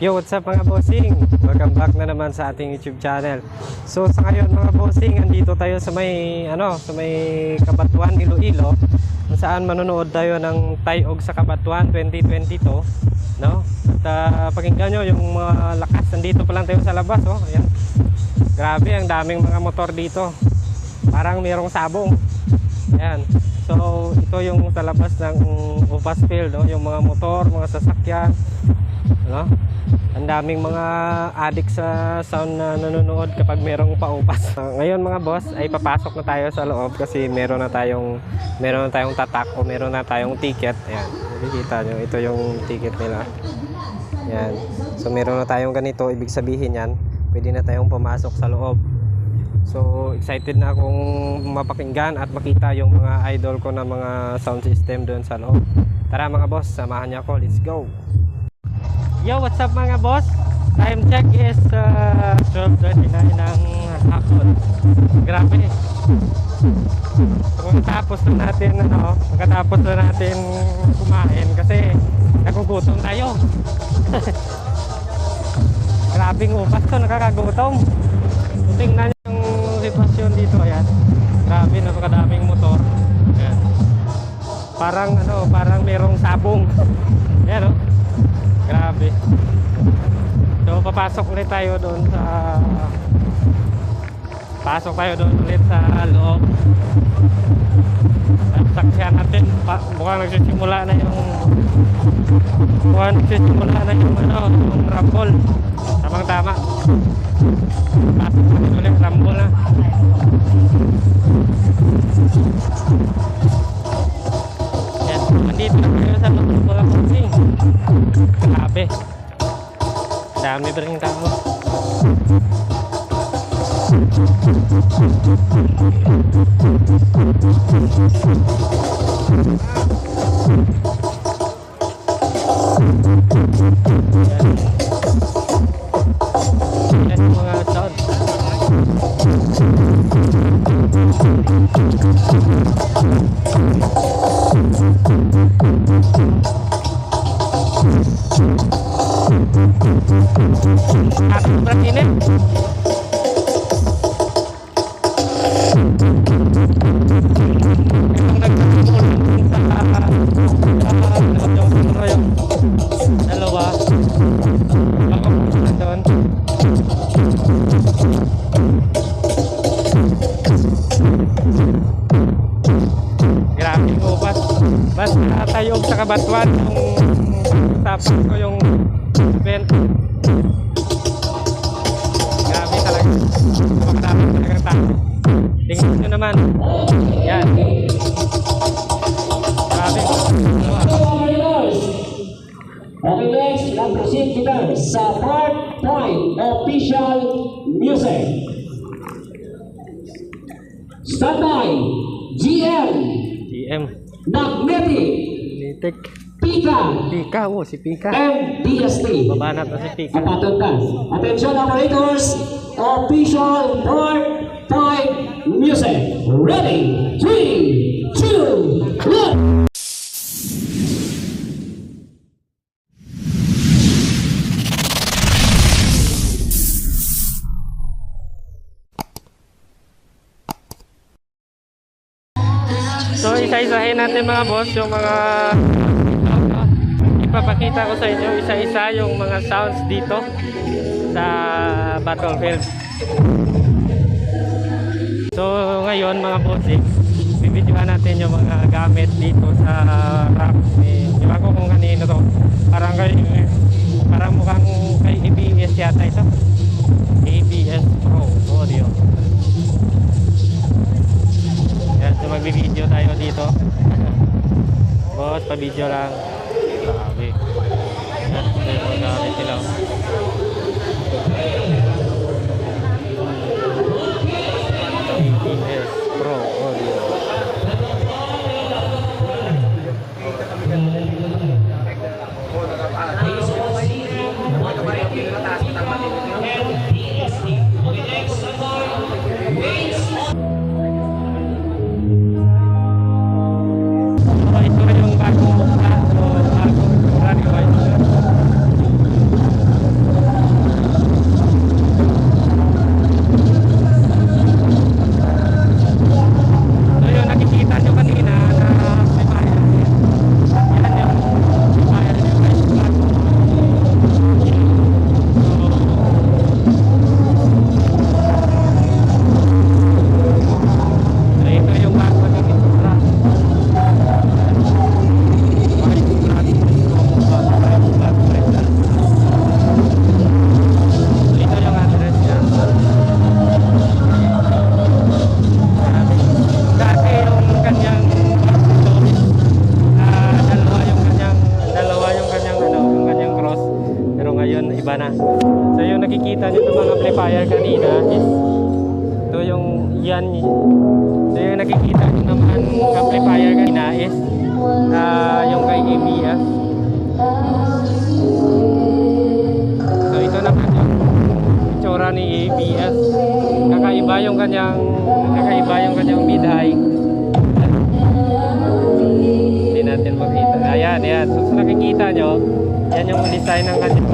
Yo, what's up mga bossing? Welcome back na naman sa ating YouTube channel. So sa ngayon mga bossing, andito tayo sa may ano, sa may Kabatuan, Iloilo. Kung saan manonood tayo ng Tayog sa Kabatuan 2022, no? At ah, pakinggan nyo yung mga lakas nandito pa lang tayo sa labas, oh. Ayan. Grabe, ang daming mga motor dito. Parang mayroong sabong. Ayan. So, ito yung sa labas ng Upas Field, no? yung mga motor, mga sasakyan, no? Ang daming mga addict sa sound na nanonood kapag merong paupas. Uh, ngayon mga boss, ay papasok na tayo sa loob kasi meron na tayong meron na tayong tatak o meron na tayong ticket. Ayan, makikita nyo, ito yung ticket nila. Ayan. So meron na tayong ganito, ibig sabihin yan, pwede na tayong pumasok sa loob. So excited na akong mapakinggan at makita yung mga idol ko na mga sound system doon sa loob. Tara mga boss, samahan niyo ako. Let's go! Yo, what's up mga boss? Time check is uh, 12.29 ng hapon. Grabe. Pagkatapos na natin, ano, pagkatapos na natin kumain kasi nagugutom tayo. Grabing upas to, nakakagutom. Tingnan nyo yung sitwasyon dito, ayan. Grabe, napakadaming motor. Ayan. Parang ano, parang merong sabong. Ayan, oh. Grabe. So papasok ulit tayo doon sa Pasok tayo doon ulit sa loob. At saksihan natin pa, mukhang nagsisimula na yung mukhang nagsisimula na yung ano, yung rumble. Tamang tama. Pasok natin ulit rumble na. Yan, nandito na tayo sa loob ng mga kutsing. Grabe. Dami pa rin tao. Yan. Yan tapos ko yung event. Grabe talaga. Napakadami talagang tao. Tingnan nyo naman. Yan. Grabe. Okay, next, nag-proceed kita sa part point official music. Stand by, GM, GM. Magnetic, Litik. Pika, Pika. Oh, si Pika. and DST. Babanat na si Pika. Kapatuntas. Attention operators, official part point music. Ready, three, two, one. So isa-isahin natin mga boss yung mga ipapakita ko sa inyo isa-isa yung mga sounds dito sa battlefield. So ngayon mga bossing, bibidyohan natin yung mga gamit dito sa rack. Eh, di ba ko kung kanino to? Parang kay parang mukhang kay ABS yata ito. ABS Pro Audio. Yan, so magbibideo tayo dito. Boss, pa-video lang. So ito na po yung itsura ni ABS. Kakaiba yung kanyang kakaiba yung kanyang biday. Hindi natin makita. Ayan, ayan. So, so nakikita nyo, yan yung design ng kanyang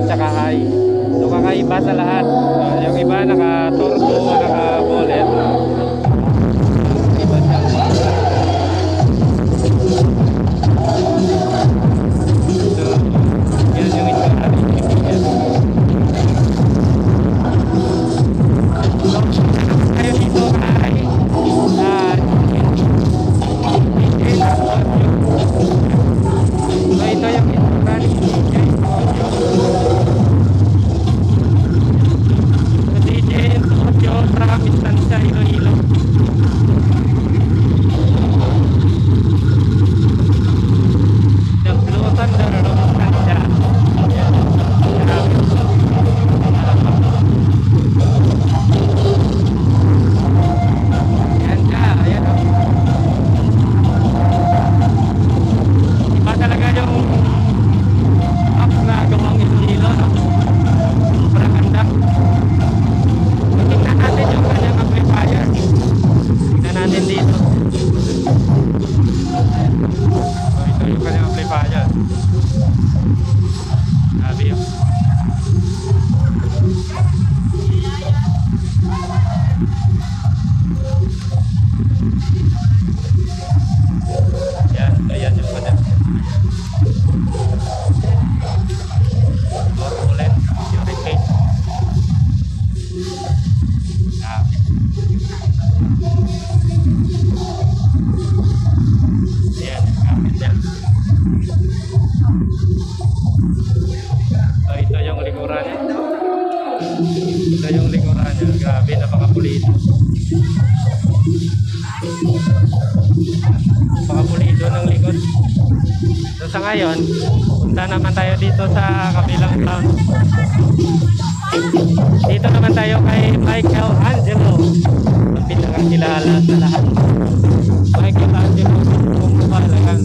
at saka high. So kakaiba sa lahat. Uh, yung iba naka turbo, naka bullet. yung kanyang amplifier grabe yun. Thank sa ngayon punta naman tayo dito sa kabilang town. Dito naman tayo kay Michael Angelo. Pinakakilala sa lahat. Michael Angelo kung talagang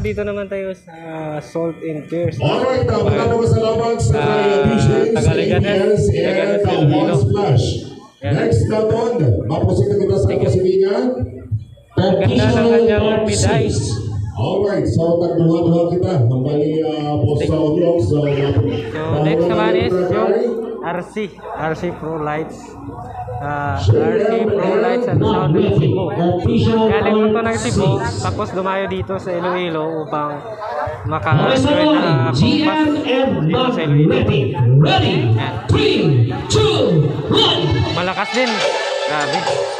So dito naman tayo sa Salt and Tears. Alright, uh, maraming salamat sa uh, DJs, Tagaliganes, and Filipino. One Splash. Next naton, mapusin kita sa kasilingan. Kanyang piday. Alright, so nagduha-duha kita. Ang bali uh, po sa. So, So next naman is yung RC. RC Pro Lights. Ah, RC Pro Lights and Sound ng Cebu. Galing mo to ng Cebu, tapos dumayo dito sa Iloilo upang maka-join na and dito sa Iloilo. ready. Ready. Three, two, one. Malakas din. Grabe.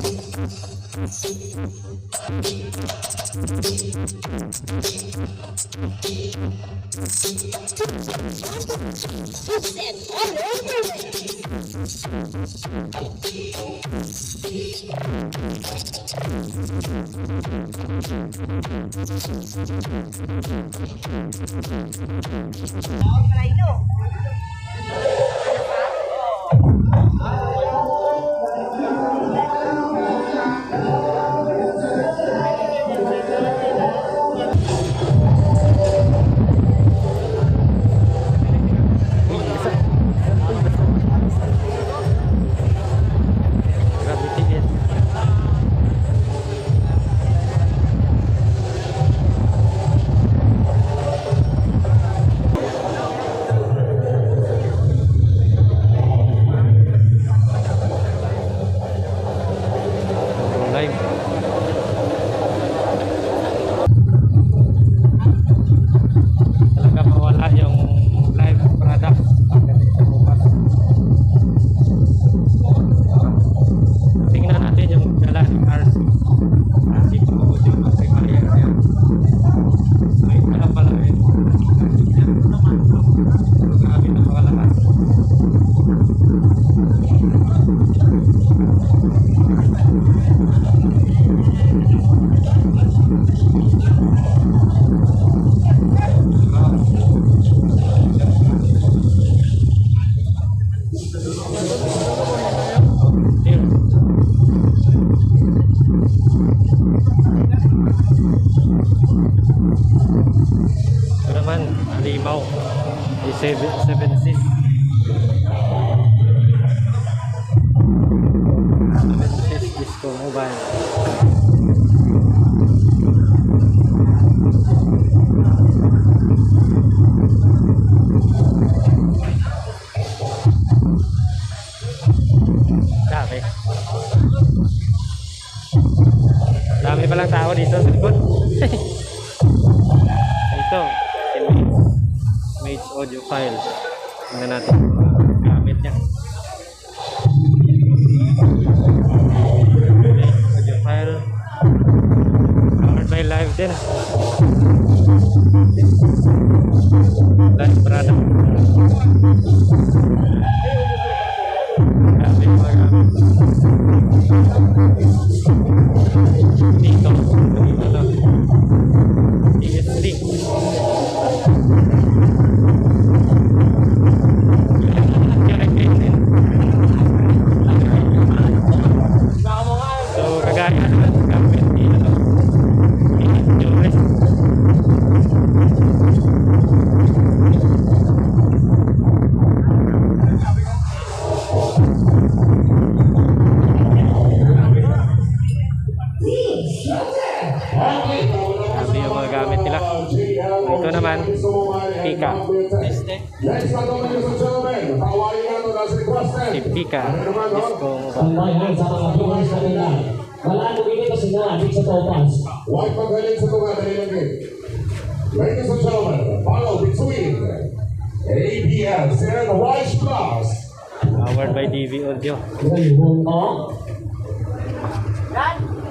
Grabe Dami palang tao dito sa likod. Ito, Mates. Mates audio file. Tingnan natin gamit niya. Mates audio file. Powered by live din. Live product. Dito. Dito to. Ngayon mo.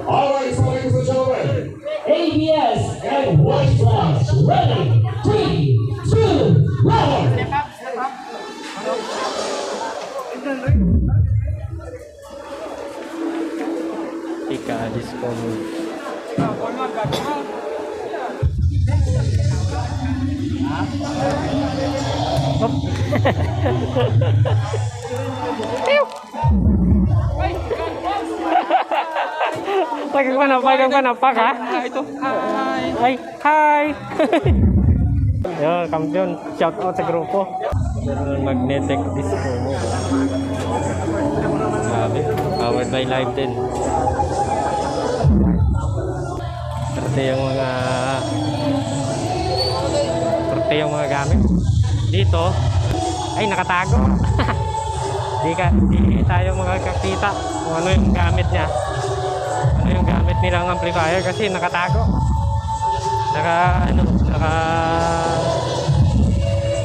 Alright, so ladies and gentlemen, ABS and White Flash. Ready? Three, two, one. Pika Disco Mobile. Pagang ka na, pagang ka na, pak ha? Ito, hi. Hi. Yo, kampiyon. Shout out sa grupo. Magnetic disco mo. Grabe. Powered by live din. Parte yung mga parte yung mga gamit. Dito ay nakatago. di ka di tayo makakakita kung ano yung gamit niya. Yung gamit nilang amplifier kasi nakatago. Naka ano, naka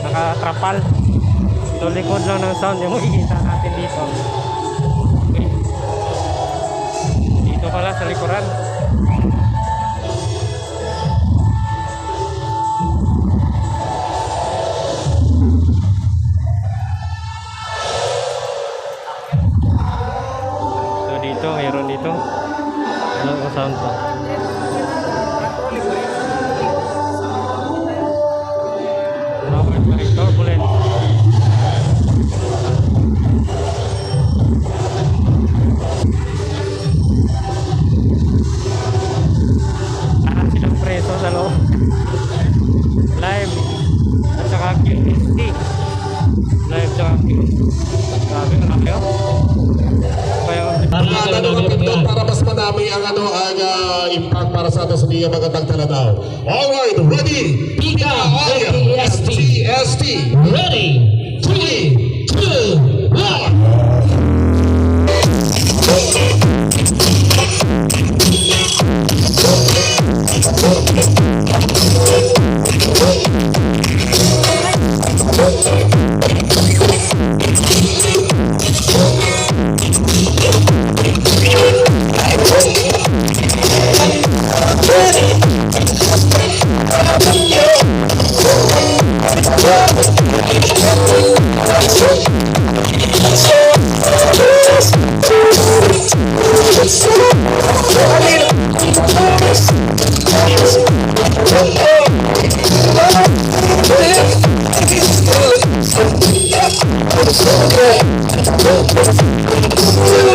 naka-trapal. So likod lang ng sound yung makikita natin dito. Okay. Dito pala sa likuran. So dito, mayroon dito. Ano ang sound to? Powered by turbulence. Parang silang preso sa loob. Live. At saka QSD. Live tsaka QSD. Grabe, ang laki oh. Kaya Mga ano magandang para madami ang ano ang ah, impact para sa atin sa mga magandang talanaw. Alright, ready? Pika ST, ST. Ready? ¡Sí! ¡Sí! ¡Sí! ¡Sí! ¡Sí!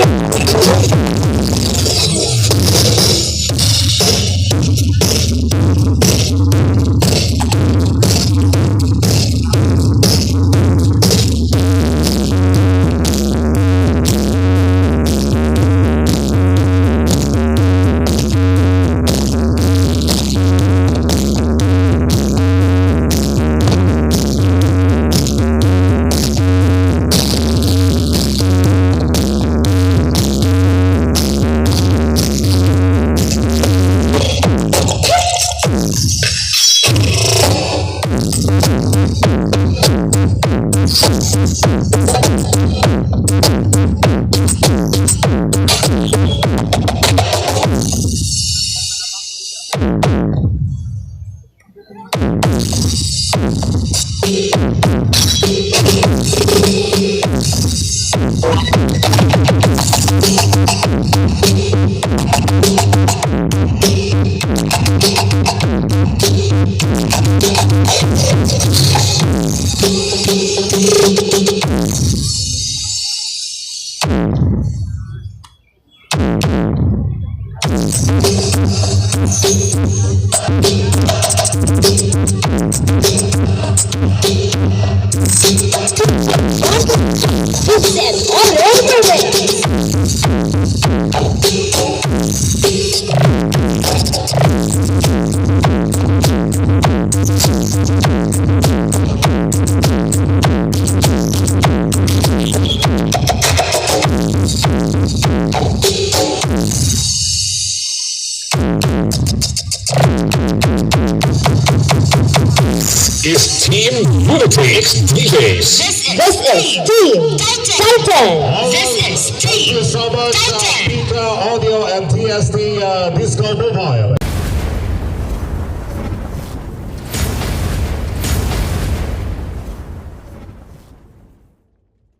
Listen,